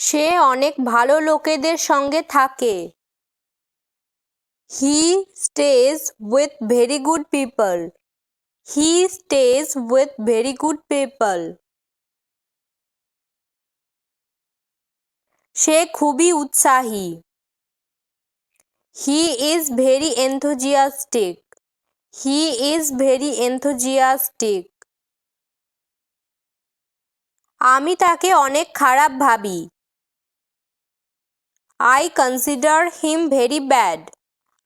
সে অনেক ভালো লোকেদের সঙ্গে থাকে। He stays with very good people he stays with very good people সে খুবই উৎসাহী। He is very enthusiastic he is very enthusiastic আমি তাকে অনেক খারাপ ভাবি। I consider him very bad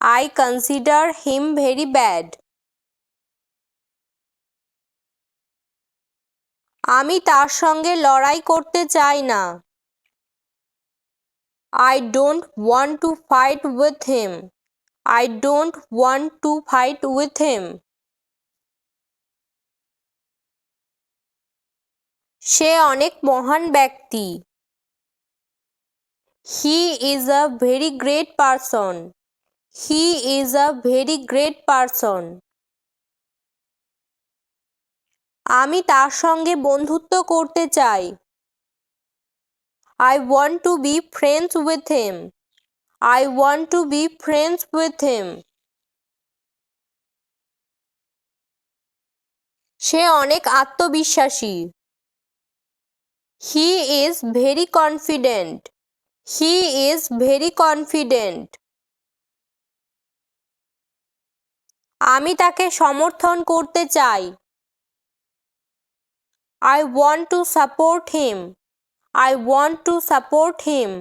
I consider him very bad আমি তার সঙ্গে লড়াই করতে চাই না। I don't want to fight with him I don't want to fight with him সে অনেক মহান ব্যক্তি। He is a very great person he is a very great person আমি তার সঙ্গে বন্ধুত্ব করতে চাই। I want to be friends with him I want to be friends with him সে অনেক আত্মবিশ্বাসী। He is very confident he is very confident আমি তাকে সমর্থন করতে চাই। I want to support him I want to support him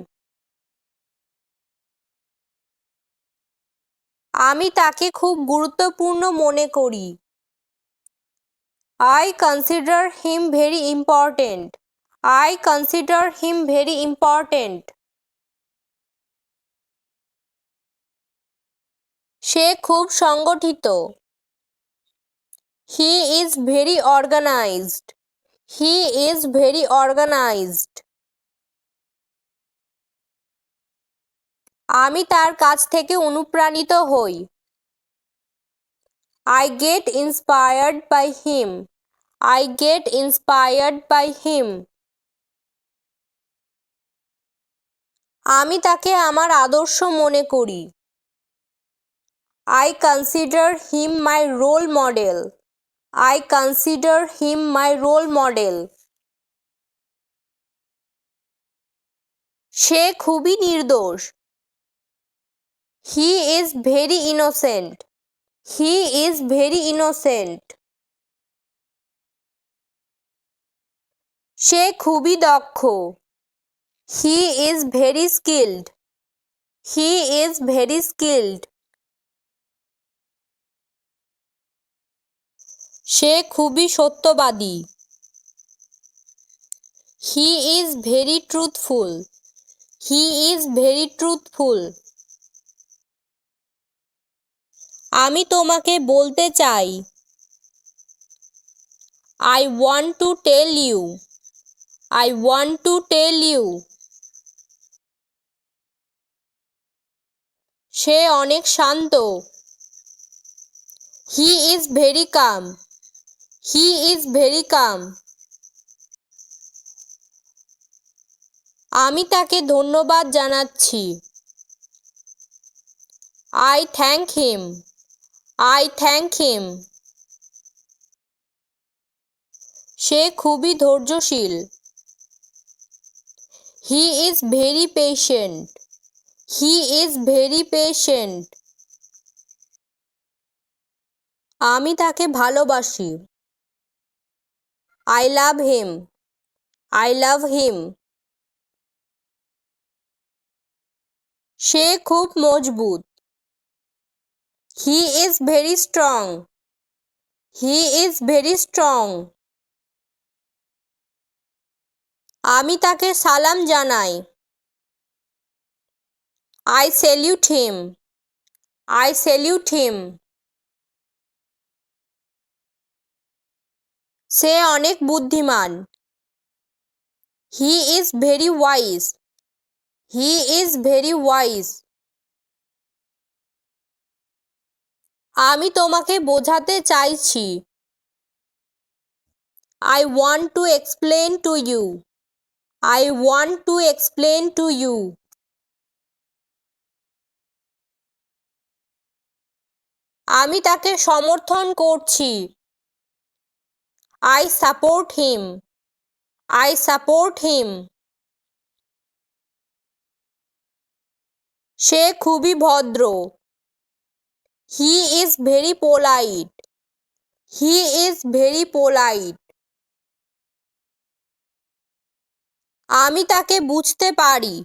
আমি তাকে খুব গুরুত্বপূর্ণ মনে করি। I consider him very important I consider him very important সে খুব সংগঠিত। He is very organised he is very organised আমি তার কাছ থেকে অনুপ্রাণিত হই। I get inspired by him I get inspired by him আমি তাকে আমার আদর্শ মনে করি। I consider him my role model I consider him my role model সে খুবই নির্দোষ। He is very innocent he is very innocent সে খুবই দক্ষ। He is very skilled he is very skilled সে খুবই সত্যবাদী। He is very truthful he is very truthful আমি তোমাকে বলতে চাই। I want to tell you I want to tell you সে অনেক শান্ত। He is very calm he is very calm আমি তাকে ধন্যবাদ জানাচ্ছি। I thank him I thank him সে খুবই ধৈর্যশীল। He is very patient he is very patient আমি তাকে ভালোবাসি। I love him I love him সে খুব মজবুত। He is very strong he is very strong আমি তাকে সালাম জানাই। I salute him I salute him সে অনেক বুদ্ধিমান। He is very wise he is very wise আমি তোমাকে বোঝাতে চাইছি। I want to explain to you I want to explain to you আমি তাকে সমর্থন করছি। I support him I support him সে খুবই ভদ্র। He is very polite he is very polite আমি তাকে বুঝতে পারি।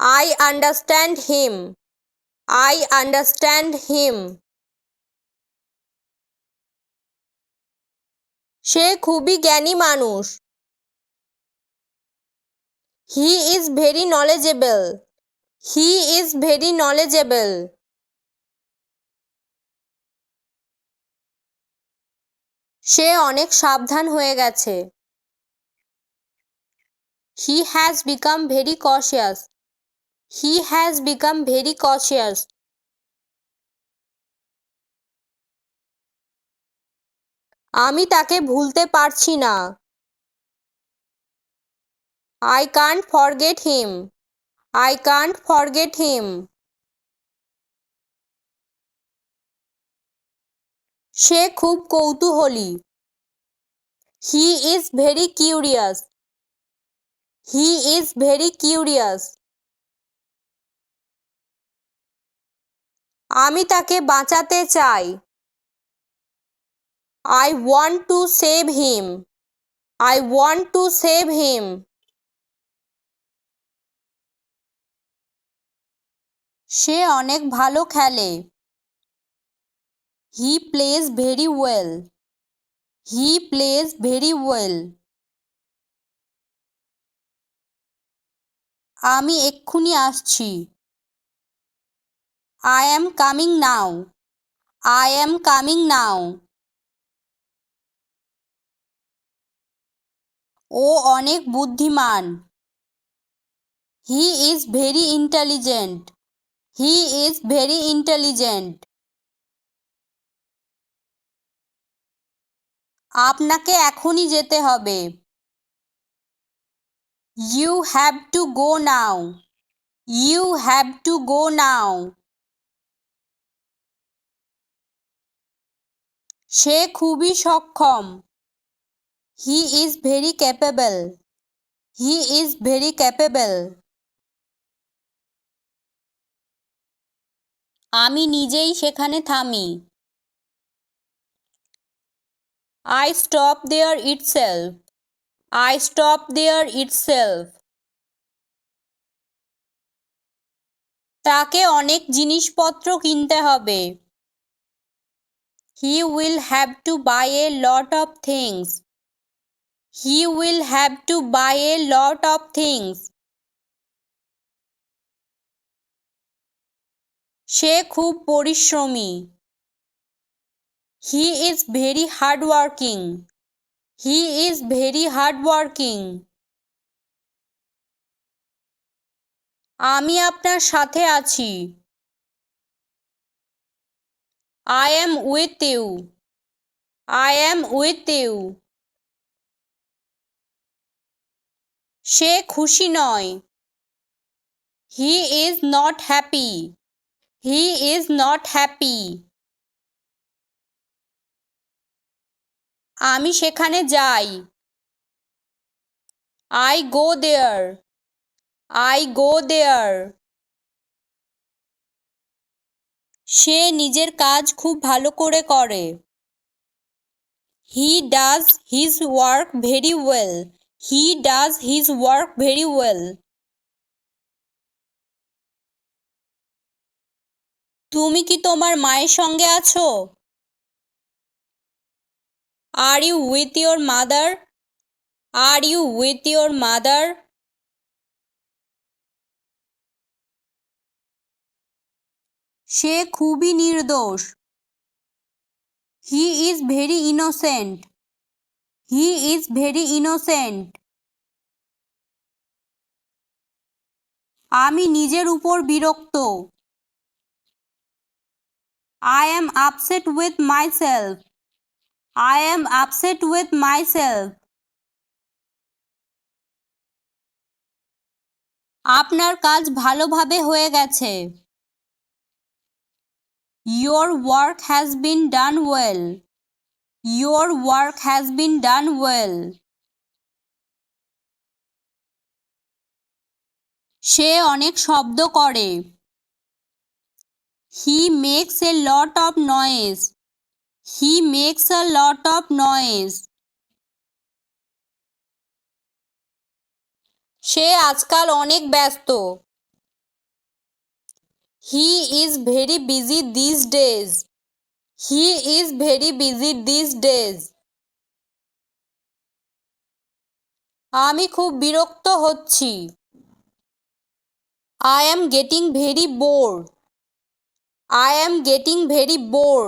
I understand him I understand him সে খুবই জ্ঞানী মানুষ। He is very knowledgeable he is very knowledgeable সে অনেক সাবধান হয়ে গেছে। He has become very cautious he has become very cautious আমি তাকে ভুলতে পারছি না। I can't forget him I can't forget him সে খুব কৌতূহলী। He is very curious he is very curious আমি তাকে বাঁচাতে চাই। I want to save him I want to save him সে অনেক ভালো খেলে। He plays very well he plays very well আমি এক্ষুনি আসছি। I am coming now I am coming now ও অনেক বুদ্ধিমান। He is very intelligent he is very intelligent আপনাকে এখনই যেতে হবে। You have to go now you have to go now সে খুবই সক্ষম। He is very capable he is very capable আমি নিজেই সেখানে থামি। I stop there itself I stop there itself তাকে অনেক জিনিসপত্র কিনতে হবে। He will have to buy a lot of things he will have to buy a lot of things সে খুব পরিশ্রমী। He is very hard working he is very hard working আমি আপনার সাথে আছি। I am with you I am with you সে খুশি নয়। He is not happy he is not happy আমি সেখানে যাই। I go there I go দেয়ার সে নিজের কাজ খুব ভালো করে করে। He does his work very well he does his work very well তুমি কি তোমার মায়ের সঙ্গে আছো? Are you with your mother are you with your mother সে খুবই নির্দোষ। He is very innocent he is very innocent আমি নিজের উপর বিরক্ত। I am upset with myself I am upset with myself আপনার কাজ ভালোভাবে হয়ে গেছে। Your work has been done well your work has been done well সে অনেক শব্দ করে। He makes a lot of noise he makes a lot of noise সে আজকাল অনেক ব্যস্ত। He is very busy this days he is very busy this days আমি খুব বিরক্ত হচ্ছি। I am getting very bore I am getting very bore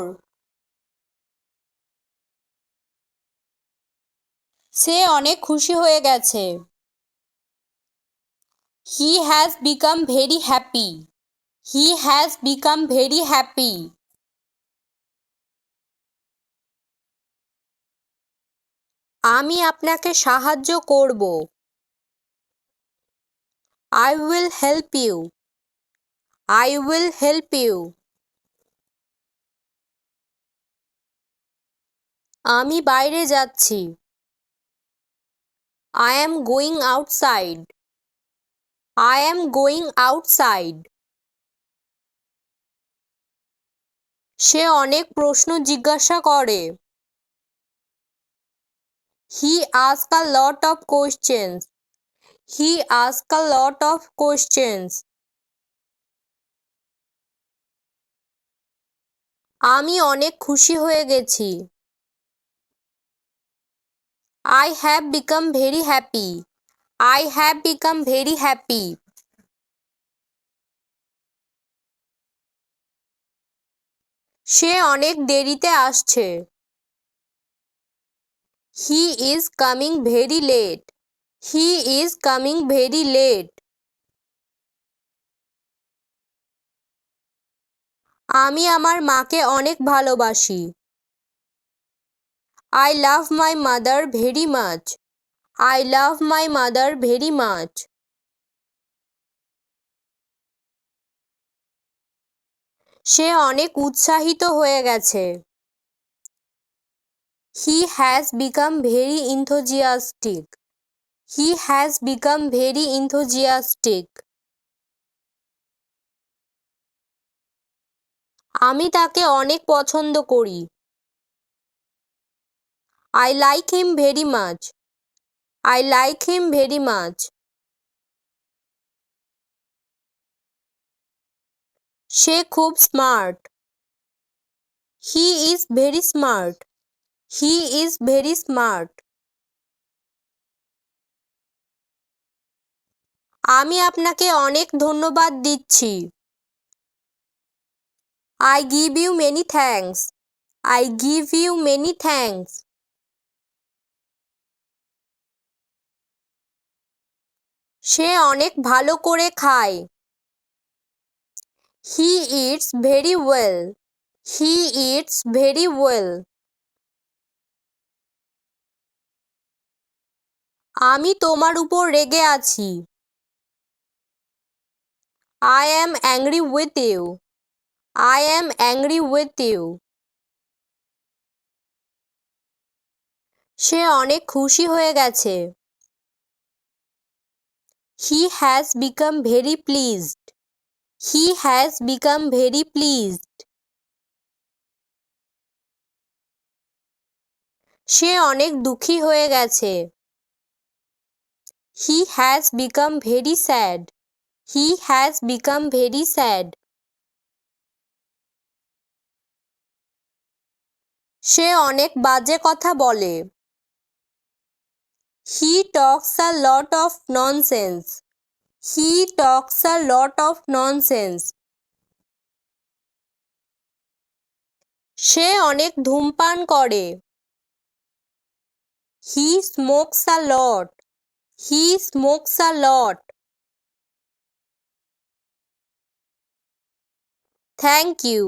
সে অনেক খুশি হয়ে গেছে। He has become very happy he has become very happy আমি আপনাকে সাহায্য করব। I will help you I will help you আমি বাইরে যাচ্ছি। I am going outside I am going outside সে অনেক প্রশ্ন জিজ্ঞাসা করে। He ask a lot of questions he ask a lot of questions আমি অনেক খুশি হয়ে গেছি। I have become very happy I have become very happy সে অনেক দেরিতে আসছে। He is coming very late he is coming very late আমি আমার মাকে অনেক ভালোবাসি। I love my mother very much I love my mother very much সে অনেক উৎসাহিত হয়ে গেছে। He has become very enthusiastic he has become very enthusiastic আমি তাকে অনেক পছন্দ করি। I like him very much I like him very much সে খুব smart he is very smart he is very smart আমি আপনাকে অনেক ধন্যবাদ দিচ্ছি। I give you many thanks I give you many thanks সে অনেক ভালো করে খায়। He eats very well he eats very well আমি তোমার উপর রেগে আছি। I am angry with you I am angry with you সে অনেক খুশি হয়ে গেছে। He has become very pleased he has become very pleased সে অনেক দুঃখী হয়ে গেছে। He has become very sad he has become very sad সে অনেক বাজে কথা বলে। He talks a lot of nonsense he talks a lot of nonsense সে অনেক ধূমপান করে। He smokes a lot he smokes a lot thank you